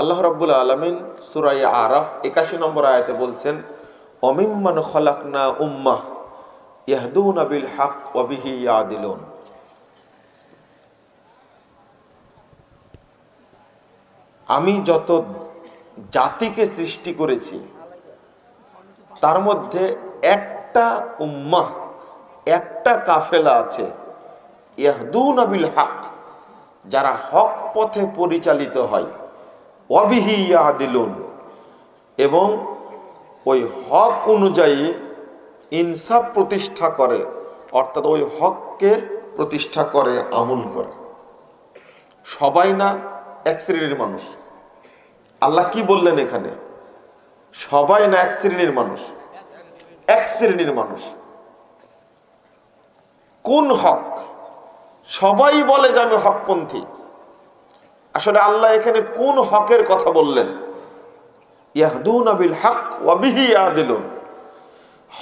আল্লাহ রাব্বুল আলমিন সুরাই আরাফ একাশি নম্বর আয়াতে বলছেন, অমিম্মান খলাকনা উম্মাহ ইয়াহদুন আবিল হাক ওয়াবিহি ইয়াদিলুন। আমি যত জাতিকে সৃষ্টি করেছি, তার মধ্যে একটা উম্মাহ, একটা কাফেলা আছে, ইয়াহদুন আবিল হাক যারা হক পথে পরিচালিত হয়। অবিহি ইয়াদিলুন। এবং ওই হক অনুযায়ী ইনসাফ প্রতিষ্ঠা করে, অর্থাৎ ওই হককে প্রতিষ্ঠা করে, আমল করে। সবাই না এক শ্রেণির মানুষ। আল্লাহ কি বললেন এখানে? সবাই না এক শ্রেণির মানুষ? এক শ্রেণির মানুষ। কোন হক? সবাই বলে যে আমি হকপন্থী। আসলে আল্লাহ এখানে কোন হকের কথা বললেন? ইয়াহদুন আবিল হক ওয়াবিহি ইয়াদিলুন।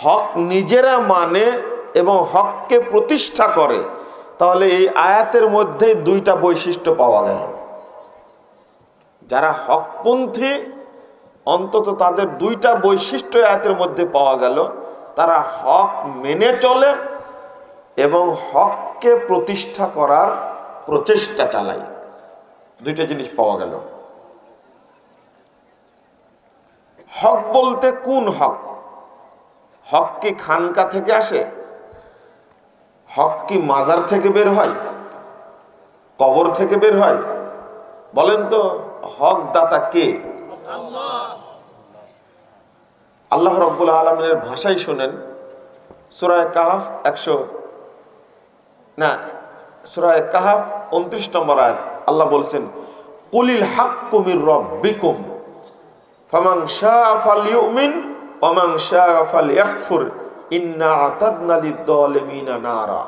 হক নিজেরা মানে এবং হককে প্রতিষ্ঠা করে। তাহলে এই আয়াতের মধ্যে দুইটা বৈশিষ্ট্য পাওয়া গেল। যারা হকপন্থী, অন্তত তাদের দুইটা বৈশিষ্ট্য আয়াতের মধ্যে পাওয়া গেল। তারা হক মেনে চলে এবং হককে প্রতিষ্ঠা করার প্রচেষ্টা চালায়। দুইটা জিনিস পাওয়া গেল। হক বলতে কোন হক? হক কি খানকা থেকে আসে? হক কি মাজার থেকে বের হয়? কবর থেকে বের হয়? বলেন তো হক দাতা কে? আল্লাহ রব্বুল আলমিনের ভাষাই শোনেন, সুরায় কাহাফ একশো না, সুরায় কাহাফ উনত্রিশ নম্বর আয়াত। আল্লাহ বলছেন, কুলিল হাক কুমির লিদ-যালিমিনা নারা.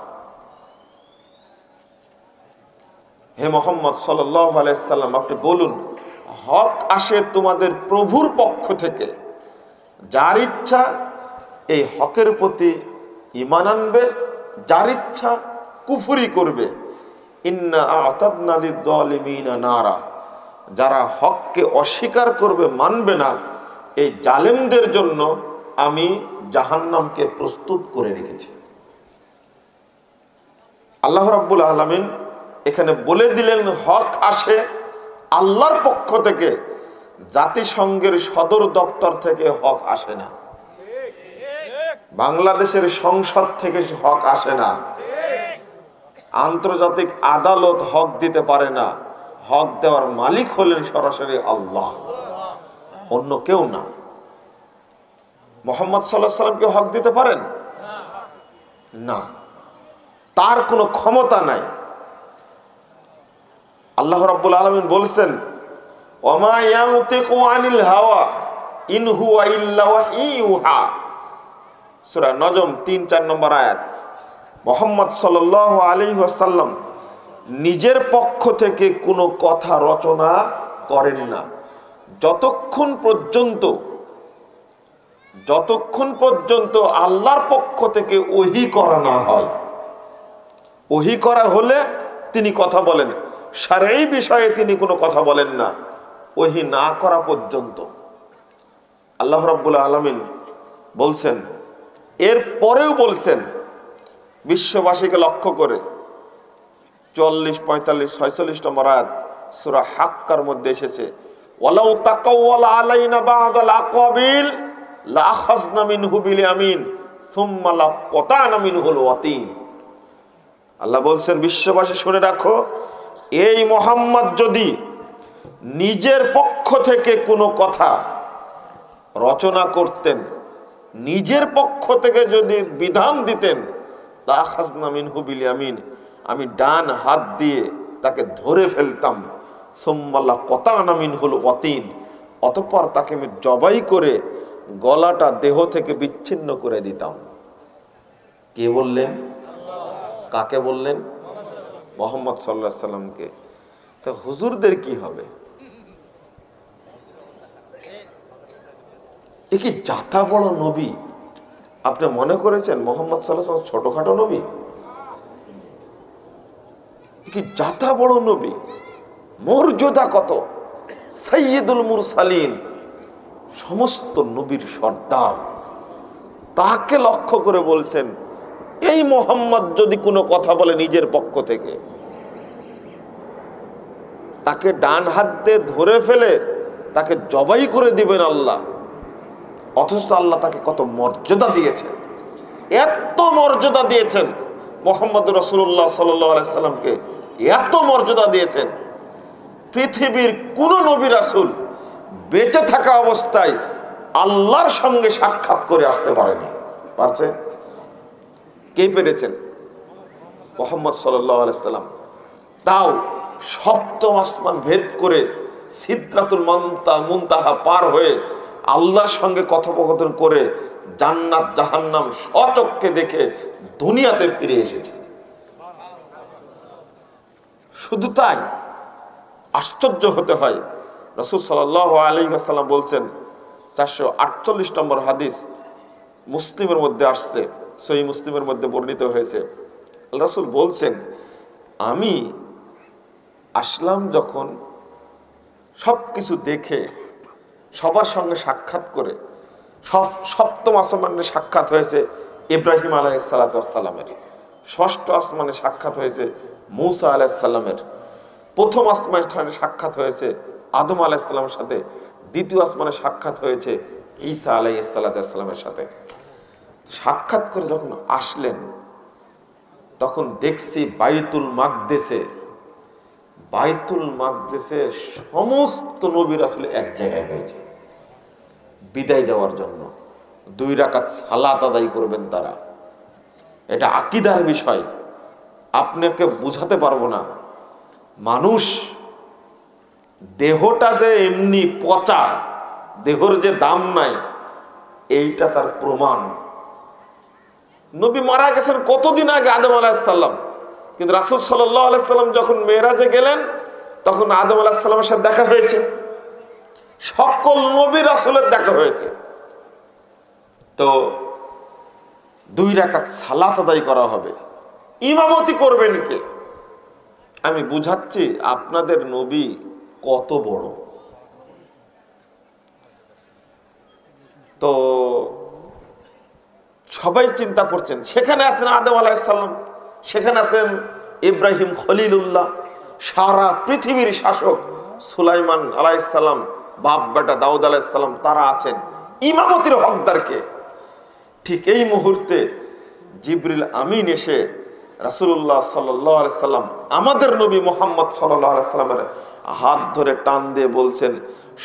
হে মোহাম্মদ আপনি বলুন, হক আসে তোমাদের প্রভুর পক্ষ থেকে, যার ইচ্ছা এই হকের প্রতি ইমান আনবে, যার ইচ্ছা কুফুরি করবে। নারা। যারা হককে অস্বীকার করবে, মানবে না, এই জালেমদের জন্য আমি জাহান্নামকে প্রস্তুত করে রেখেছি। আল্লাহ রাব্বুল আলমিন এখানে বলে দিলেন, হক আসে আল্লাহর পক্ষ থেকে, জাতিসংঘের সদর দপ্তর থেকে হক আসে না। বাংলাদেশের সংসদ থেকে হক আসে না। আন্তর্জাতিক আদালত হক দিতে পারে না। হক দেওয়ার মালিক হলেন সরাসরি আল্লাহ। অন্য কেউ না। মোহাম্মদ সাল্লাহ সাল্লামকে হক দিতে পারেন? না। তার কোনো ক্ষমতা নাই। আল্লাহ রাব্বুল আলমিন বলছেন হাওয়া নজম 3 4 নম্বর আয়াত। মোহাম্মদ সাল্লাল্লাহু আলী ওয়াসাল্লাম নিজের পক্ষ থেকে কোনো কথা রচনা করেন না। যতক্ষণ পর্যন্ত যতক্ষণ পর্যন্ত আল্লাহর পক্ষ থেকে ওহি করা না হয়, ওহি করা হলে তিনি কথা বলেন। সারাই বিষয়ে তিনি কোনো কথা বলেন না। ওহি না করা পর্যন্ত। আল্লাহ রাব্বুল আলমিন বলছেন এর পরেও বলছেন বিশ্ববাসীকে লক্ষ্য করে চল্লিশ, পঁয়তাল্লিশ, ছয়চল্লিশ নম্বর আয়াত, সুরা হাক্কার মধ্যে এসেছে, ওয়ালাউ তাকাওয়ালা আলাইনা বাদাল আকাবিল লা আখাযনা মিনহু বিল ইয়ামিন, সুম্মা লা কতানা মিনহুল ওয়াতিন। আল্লাহ বলছেন, বিশ্ববাসী শুনে রাখো, এই মোহাম্মদ যদি নিজের পক্ষ থেকে কোনো কথা রচনা করতেন, নিজের পক্ষ থেকে যদি বিধান দিতেন বিল আমি ডান হাত দিয়ে তাকে ধরে ফেলতাম। সোম্মাল্লা কতানামিন হল অতিন অতপর তাকে আমি জবাই করে গলাটা দেহ থেকে বিচ্ছিন্ন করে দিতাম। কে বললেন? কাকে বললেন? মোহাম্মদ সাল্লাহ সাল্লামকে। তো হুজুরদের কি হবে? এ কি যাতা বড় নবী? আপনি মনে করেছেন মোহাম্মদ সাল্লাহ ছোটখাটো নবী? কি যাতা বড় নবী? মর্যাদা কত? সৈয়দুল মুরসালিন, সমস্ত নবীর সর্দার তাকে লক্ষ্য করে বলছেন, এই মোহাম্মদ যদি কোনো কথা বলে নিজের পক্ষ থেকে, তাকে ডান হাত দিয়ে ধরে ফেলে, তাকে জবাই করে দিবেন আল্লাহ। অথচ আল্লাহ তাকে কত মর্যাদা দিয়েছেন। এত মর্যাদা দিয়েছেন মোহাম্মদ রসুল্লাহ সাল্লামকে। এত মর্যাদা দিয়েছেন। পৃথিবীর কোন নবী রাসুল বেঁচে থাকা অবস্থায় আল্লাহর সঙ্গে সাক্ষাৎ করে আসতে পারেনি। পারছে কে পেরেছেন? মোহাম্মদ সাল্লাম। তাও সপ্তম আসমান ভেদ করে সিদ্ধাতুল মন্তা মুনতাহা পার হয়ে আল্লাহর সঙ্গে কথোপকথন করে জান্নাত, জাহান্নাম সচককে দেখে দুনিয়াতে ফিরে এসেছে। শুধু তাই, আশ্চর্য হতে হয়, রসুল সাল আলী আসাল্লাম বলছেন, চারশো আটচল্লিশ নম্বর হাদিস মুসলিমের মধ্যে আসছে, সহি মুসলিমের মধ্যে বর্ণিত হয়েছে। রসুল বলছেন, আমি আসলাম যখন সব কিছু দেখে সবার সঙ্গে সাক্ষাৎ করে, সব, সপ্তম আসমানে সাক্ষাৎ হয়েছে ইব্রাহিম আলাইসালামের ষষ্ঠ আসমানে সাক্ষাৎ হয়েছে মৌসা আলাইসাল্লামের প্রথম আসমানে সাক্ষাৎ হয়েছে আদম আলাইসাল্লামের সাথে। দ্বিতীয় আসমানে সাক্ষাৎ হয়েছে ঈসা আলাই সাল্লামের সাথে। সাক্ষাৎ করে যখন আসলেন, তখন দেখছি বাইতুল মাকদেশে বাইতুল মাকদেশে সমস্ত নবীর আসলে এক জায়গায় হয়েছে বিদায় দেওয়ার জন্য। দুই রাকাত সালাত আদায় করবেন তারা। এটা আকিদার বিষয়। আপনাকে বুঝাতে পারব না। মানুষ দেহটা যে এমনি পচা, দেহর যে দাম নাই, এইটা তার প্রমাণ। নবী মারা গেছেন কতদিন আগে আদম আলাহিসাল্লাম কিন্তু রাসুল সাল্লাহ আলাইসাল্লাম যখন মেয়েরাজে গেলেন, তখন আদম আলাহিসাল্লামের সাথে দেখা হয়েছে। সকল নবী রাসুলের দেখা হয়েছে। তো দুই রাকাত সালাত আদায় করা হবে। ইমামতি করবেন কে? আমি বুঝাচ্ছি আপনাদের নবী কত বড়। তো সবাই চিন্তা করছেন, সেখানে আছেন আদম আলাহিসাল্লাম সেখানে আছেন ইব্রাহিম খলিলুল্লাহ, সারা পৃথিবীর শাসক সুলাইমান আলাইসাল্লাম বাপ বেটা দাউদ আলাইসাল্লাম তারা আছেন ইমামতির হকদারকে। ঠিক এই মুহূর্তে জিবরিল আমিন এসে রাসুল্লাহ সাল্লাম আমাদের নবী মোহাম্মদ সাল্লামের হাত ধরে টান দিয়ে বলছেন,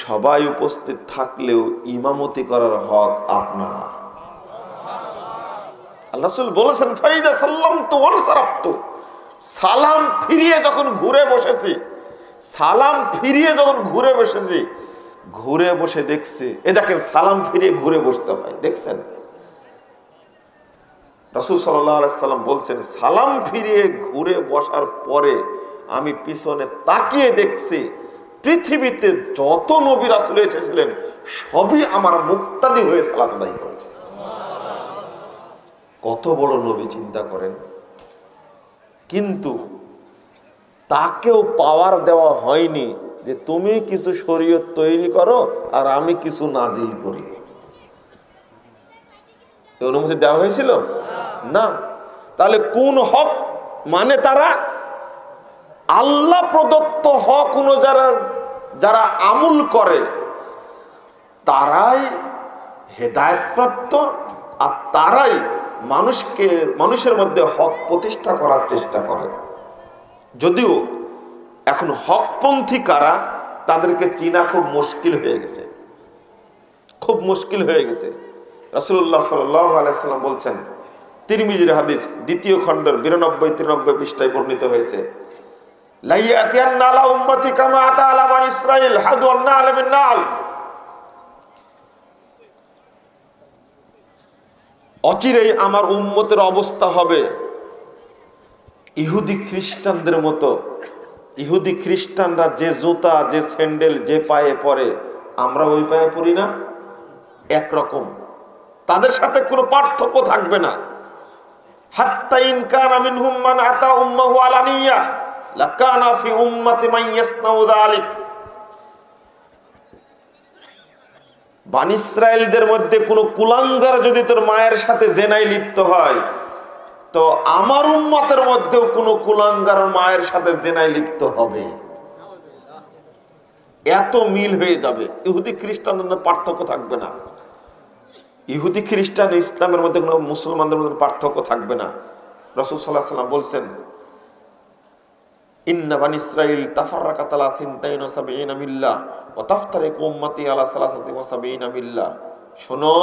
সবাই উপস্থিত থাকলেও ইমামতি করার হক আপনার। রাসুল বলেছেন, ফাইদা সাল্লাম তো অনসারাপ্ত সালাম ফিরিয়ে যখন ঘুরে বসেছি, সালাম ফিরিয়ে যখন ঘুরে বসেছি ঘুরে বসে দেখছি। এ দেখেন, সালাম ফিরিয়ে ঘুরে বসতে হয়, দেখছেন? রাসুল সাল্লাম বলছেন, সালাম ফিরিয়ে ঘুরে বসার পরে আমি পিছনে তাকিয়ে দেখছি, পৃথিবীতে যত নবী রাসুল এসেছিলেন, সবই আমার মুক্তাদি হয়ে সালাত করেছে। কত বড় নবী চিন্তা করেন। কিন্তু তাকেও পাওয়ার দেওয়া হয়নি। যে তুমি কিছু শরীয়ত তৈরি করো আর আমি কিছু নাজিল করি। অনুমতি দেওয়া হয়েছিল? না। তাহলে কোন হক মানে তারা আল্লাহ প্রদত্ত হক যারা যারা আমুল করে, তারাই হেদায়তপ্রাপ্ত আর তারাই মানুষকে, মানুষের মধ্যে হক প্রতিষ্ঠা করার চেষ্টা করে। যদিও এখন হকপন্থী কারা তাদেরকে চিনা খুব মুশকিল হয়ে গেছে। খুব মুশকিল হয়ে গেছে। রসুল্লাহ সাল্লাম বলছেন, তিরমিজির হাদিস দ্বিতীয় খণ্ডের বিরানব্বই, তিরানব্বই পৃষ্ঠায় বর্ণিত হয়েছে অচিরেই আমার উম্মতের অবস্থা হবে ইহুদি খ্রিস্টানদের মতো। ইহুদি খ্রিস্টানরা যে জুতা, যে স্যান্ডেল, যে পায়ে পরে, আমরা ওই পায়ে পড়ি না? একরকম। তাদের সাথে কোনো পার্থক্য থাকবে না। ইনকান আমিন হুম্মান আতা মধ্যে কোনো কুলাঙ্গার যদি তোর মায়ের সাথে জেনাই লিপ্ত হয় তো আমার উম্মতের মধ্যেও কোনো কুলাঙ্গার মায়ের সাথে জেনাই লিপ্ত হবে। এত মিল হয়ে যাবে। ইহুদি খ্রিস্টানদের মধ্যে পার্থক্য থাকবে না। ইহুদি খ্রিস্টান ইসলামের মধ্যে কোনো মুসলমানদের মধ্যে পার্থক্য থাকবে না। রসুল সাল্লাহ সাল্লাম বলছেন, ইন্না বান ইসরাইল সাবিঈনা শোনো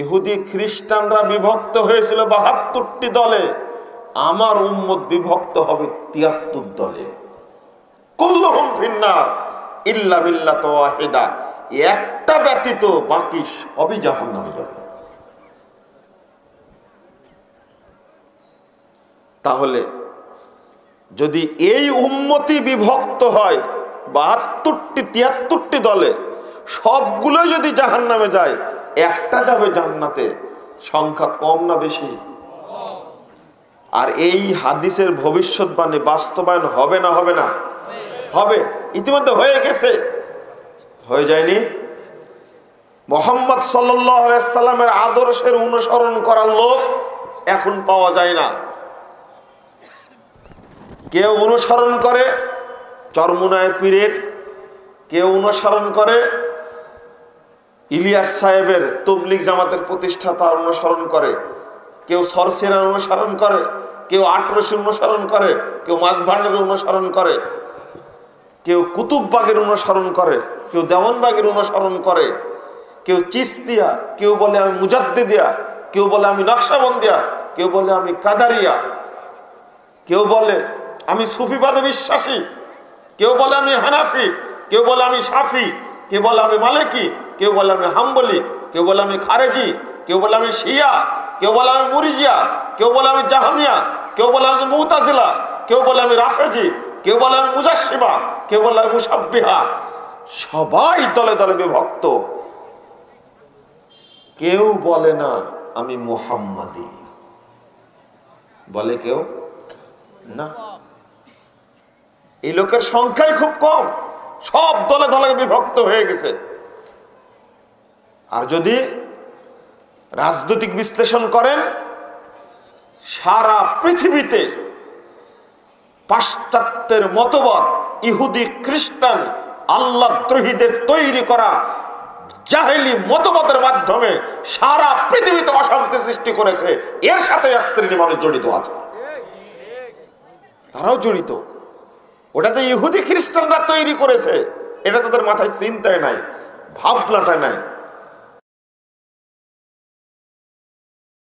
ইহুদি খ্রিস্টানরা বিভক্ত হয়েছিল বাহাত্তরটি দলে। আমার উম্মত বিভক্ত হবে তিয়াত্তর দলে। ইল্লা ওয়াহিদা। একটা ব্যতীত বাকি সবই জাহান্নামে যাবে। তাহলে যদি এই উন্মতি বিভক্ত হয় বাহাত্তরটি, তিয়াত্তরটি দলে সবগুলো যদি জাহান নামে যায় একটা যাবে জান্নাতে, সংখ্যা কম না বেশি? আর এই হাদিসের ভবিষ্যৎবাণী বাস্তবায়ন হবে না হবে না? হবে। ইতিমধ্যে হয়ে গেছে। হয়ে যায়নি? মোহাম্মদ সাল্লামের আদর্শের অনুসরণ করার লোক এখন পাওয়া যায় না। কেউ অনুসরণ করে, চরমুনায় পীরের। কেউ অনুসরণ করে ইলিয়াস সাহেবের তবলিক জামাতের প্রতিষ্ঠাতার অনুসরণ করে। কেউ সরসেরার অনুসরণ করে, কেউ আটরসি অনুসরণ করে, কেউ মাঝভান্ডের অনুসরণ করে, কেউ কুতুববাগের অনুসরণ করে, কেউ দেওয়ানবাগের অনুসরণ করে, কেউ চিস্তিয়া, কেউ বলে আমি মুজাদ্দিদিয়া, কেউ বলে আমি নকশাবন্দিয়া, কেউ বলে আমি কাদারিয়া, কেউ বলে আমি সুফিবাদে বিশ্বাসী, কেউ বলে আমি হানাফি, কেউ বলে আমি সাফি, কেউ বলে আমি মালিকি কেউ বলে আমি হাম্বলি কেউ বলে আমি খারেজি কেউ বলে আমি শিয়া কেউ বলে আমি মুরিজিয়া কেউ বলে আমি জাহামিয়া কেউ বলে আমি মুতাজিলা কেউ বলে আমি রাফেজি কেউ বলে আমি মুজাসিমা কেউ বলে আমি মুসাব্বিহা সবাই দলে দলে বিভক্ত কেউ বলে না আমি মোহাম্মদি বলে কেউ না এই লোকের সংখ্যাই খুব কম সব দলে দলে বিভক্ত হয়ে গেছে আর যদি রাজনৈতিক বিশ্লেষণ করেন, সারা পৃথিবীতে পাশ্চাত্যের মতবাদ, ইহুদি, খ্রিস্টান আল্লাহ ত্রহিদের তৈরি করা জাহেলি মতবাদের মাধ্যমে সারা পৃথিবীতে অশান্তি সৃষ্টি করেছে, এর সাথে এক শ্রেণি মানুষ জড়িত আছে। তারাও জড়িত। ওটা তো ইহুদি, খ্রিস্টানরা তৈরি করেছে, এটা তাদের মাথায় চিন্তায় নাই ভাবনাটা নাই।